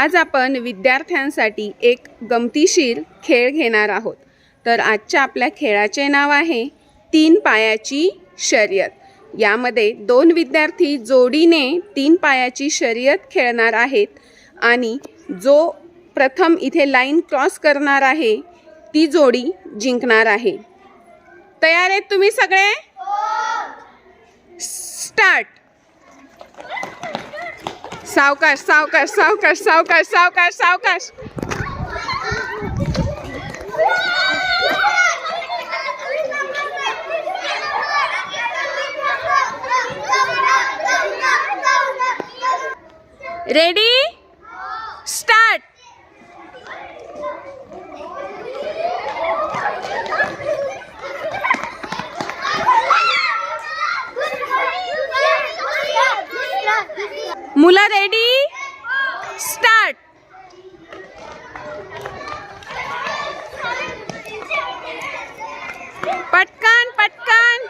आज आपण विद्यार्थ्यांसाठी एक गमतीशीर खेळ घेणार आहोत. तर आजच्या आपल्या खेळाचे नाव आहे तीन पायाची शर्यत. यामध्ये दोन विद्यार्थी जोडीने तीन पायाची शर्यत खेळणार आहेत आणि जो प्रथम इथे लाईन क्रॉस करणार आहे ती जोडी जिंकणार आहे. तयार आहेत तुम्ही सगळे? Start. Saucas, saucas, saucas, saucas, saucas, saucas. Ready? Start. मुलं रेडी स्टार्ट पटकन पटकन.